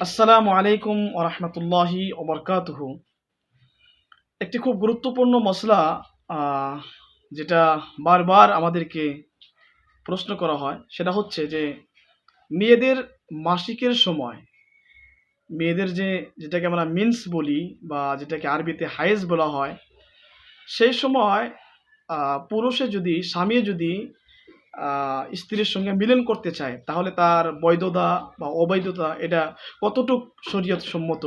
আসসালামু আলাইকুম ওরহমতুল্লাহি ওবরকাতুহ একটি খুব গুরুত্বপূর্ণ মশলা যেটা বারবার আমাদেরকে প্রশ্ন করা হয়, সেটা হচ্ছে যে মেয়েদের মাসিকের সময়, মেয়েদের যে, যেটাকে আমরা মিন্স বলি বা যেটাকে আরবিতে হায়েজ বলা হয়, সেই সময় পুরুষে যদি, স্বামী যদি স্ত্রীর সঙ্গে মিলন করতে চায়, তাহলে তার বৈধতা বা অবৈধতা এটা কতটুক শরীয়ত সম্মত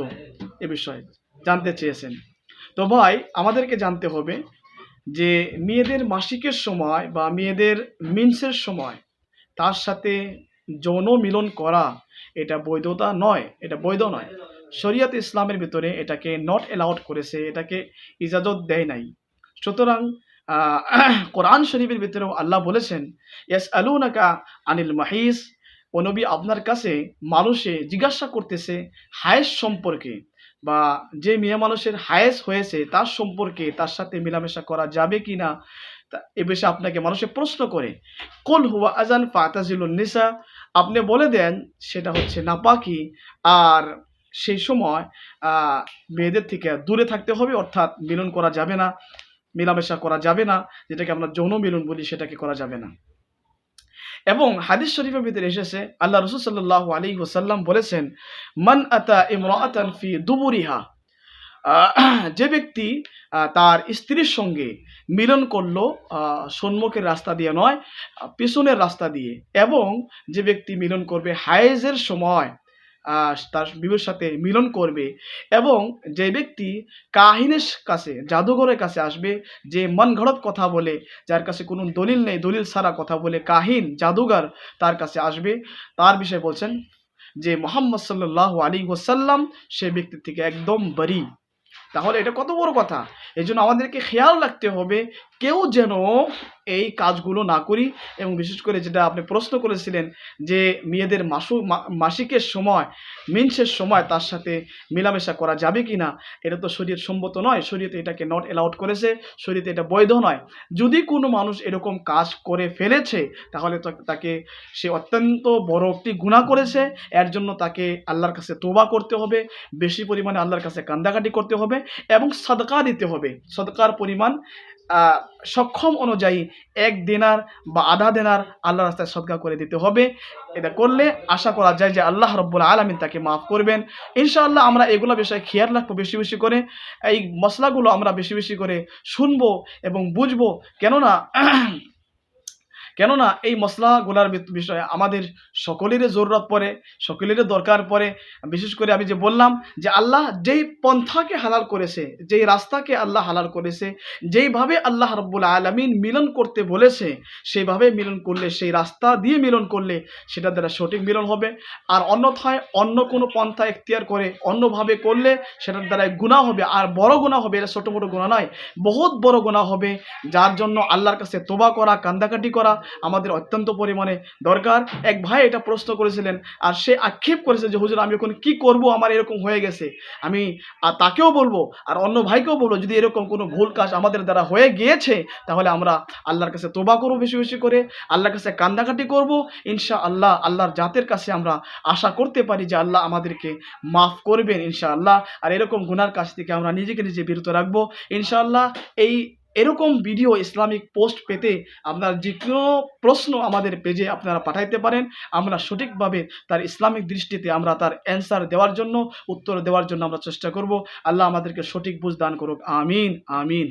এ বিষয়ে জানতে চেয়েছেন। তো ভাই, আমাদেরকে জানতে হবে যে মেয়েদের মাসিকের সময় বা মেয়েদের মিন্সের সময় তার সাথে যৌন মিলন করা এটা বৈধতা নয়, এটা বৈধ নয়। শরিয়ত ইসলামের ভিতরে এটাকে নট অ্যালাউড করেছে, এটাকে ইজাজত দেয় নাই। সুতরাং কোরআন শরীফের ভিতরেও আল্লাহ বলেছেন ইয়াস আলুনাকা আনিল মাহিস। ও নবী আপনার কাছে মানুষে জিজ্ঞাসা করতেছে হায়েস সম্পর্কে বা যে মেয়ে মানুষের হায়েস হয়েছে তার সম্পর্কে তার সাথে মেলামেশা করা যাবে কি না এ বিষয়ে আপনাকে মানুষে প্রশ্ন করে, কুল হুয়া আজান নিসা? আপনি বলে দেন, সেটা হচ্ছে নাপাকি। আর সেই সময় মেয়েদের থেকে দূরে থাকতে হবে, অর্থাৎ মিলন করা যাবে না। মেলামেশা করা যাবে না, যেটাকে আমরা যৌন মিলন বলি, সেটাকে করা যাবে না। এবং হাদিস শরীফের ভিতরে এসেছে, আল্লাহ রসুল সাল্লাহ আলী ওসাল্লাম বলেছেন, মান আতা ইমরাতান ফি দুবুরিহা। যে ব্যক্তি তার স্ত্রীর সঙ্গে মিলন করল সম্মুখের রাস্তা দিয়ে নয় পিছনের রাস্তা দিয়ে, এবং যে ব্যক্তি মিলন করবে হায়েজের সময় তার বিবির সাথে মিলন করবে এবং যে ব্যক্তি কাহিনের কাছে, জাদুঘরের কাছে আসবে, যে মন ঘড়ত কথা বলে, যার কাছে কোনো দলিল নেই, দলিল ছাড়া কথা বলে কাহিন, জাদুঘর তার কাছে আসবে, তার বিষয়ে বলছেন যে মোহাম্মদ সাল্লাহ আলী ওসাল্লাম সে ব্যক্তির থেকে একদম বরি। তাহলে এটা কত বড় কথা? এই জন্য আমাদেরকে খেয়াল রাখতে হবে কেউ যেন এই কাজগুলো না করি এবং বিশেষ করে যেটা আপনি প্রশ্ন করেছিলেন যে মেয়েদের মাসু মাসিকের সময়, মিন্সের সময় তার সাথে মেলামেশা করা যাবে কি না এটা তো শরীর সম্মত নয়, শরীয়তে এটাকে নট অ্যালাউড করেছে, শরীয়তে এটা বৈধ নয়। যদি কোনো মানুষ এরকম কাজ করে ফেলেছে, তাহলে তাকে সে অত্যন্ত বড় একটি গুণা করেছে, এর জন্য তাকে আল্লাহর কাছে তোবা করতে হবে, বেশি পরিমাণে আল্লাহর কাছে কান্দাকাটি করতে হবে এবং সাদকা দিতে হবে। সদকার পরিমাণ সক্ষম অনুযায়ী এক দিনার বা আধা দিনার আল্লাহ রাস্তায় সদকা করে দিতে হবে। এটা করলে আশা করা যায় যে আল্লাহ রব্বুল আলমিন তাকে মাফ করবেন। ইনশাআল্লাহ আমরা এগুলো বিষয়ে খেয়াল রাখব বেশি বেশি করে। এই মশলাগুলো আমরা বেশি বেশি করে শুনব এবং বুঝব। কেননা কেননা এই মশলাগুলার বিষয়ে আমাদের সকলেরই জরুরত পড়ে, সকলেরই দরকার পড়ে। বিশেষ করে আমি যে বললাম যে আল্লাহ যেই পন্থাকে হালাল করেছে, যেই রাস্তাকে আল্লাহ হালাল করেছে, যেইভাবে আল্লাহ রব্বুল আলমিন মিলন করতে বলেছে, সেইভাবে মিলন করলে, সেই রাস্তা দিয়ে মিলন করলে সেটা দ্বারা সঠিক মিলন হবে। আর অন্যথায় অন্য কোনো পন্থা এখতিয়ার করে অন্যভাবে করলে সেটার দ্বারা গুণা হবে। আর বড় গুণা হবে, এটা ছোটো মোটো গুণা নয়, বহুত বড় গুণা হবে। যার জন্য আল্লাহর কাছে তোবা করা, কান্দাকাটি করা আমাদের অত্যন্ত পরিমাণে দরকার। এক ভাই এটা প্রশ্ন করেছিলেন, আর সে আক্ষেপ করেছে যে, হুজুর, আমি এখন কি করব? আমার এরকম হয়ে গেছে। আমি, আর তাকেও বলব, আর অন্য ভাইকেও বলব, যদি এরকম কোনো ভুল কাজ আমাদের দ্বারা হয়ে গিয়েছে, তাহলে আমরা আল্লাহর কাছে তোবা করব বেশি বেশি করে, আল্লাহর কাছে কান্দাকাটি করব। ইনশা আল্লাহ আল্লাহর জাতের কাছে আমরা আশা করতে পারি যে, আল্লাহ আমাদেরকে মাফ করবেন ইনশা আল্লাহ আর এরকম গুনার কাছ থেকে আমরা নিজেকে নিজে বিরত রাখব। ইনশাআল্লাহ এই এরকম ভিডিও ইসলামিক পোস্ট পেতে আপনার যে কোনো প্রশ্ন আমাদের পেজে আপনারা পাঠাইতে পারেন। আমরা সঠিকভাবে তার ইসলামিক দৃষ্টিতে আমরা তার অ্যান্সার দেওয়ার জন্য, উত্তর দেওয়ার জন্য আমরা চেষ্টা করব। আল্লাহ আমাদেরকে সঠিক বুঝ দান করুক। আমিন আমিন।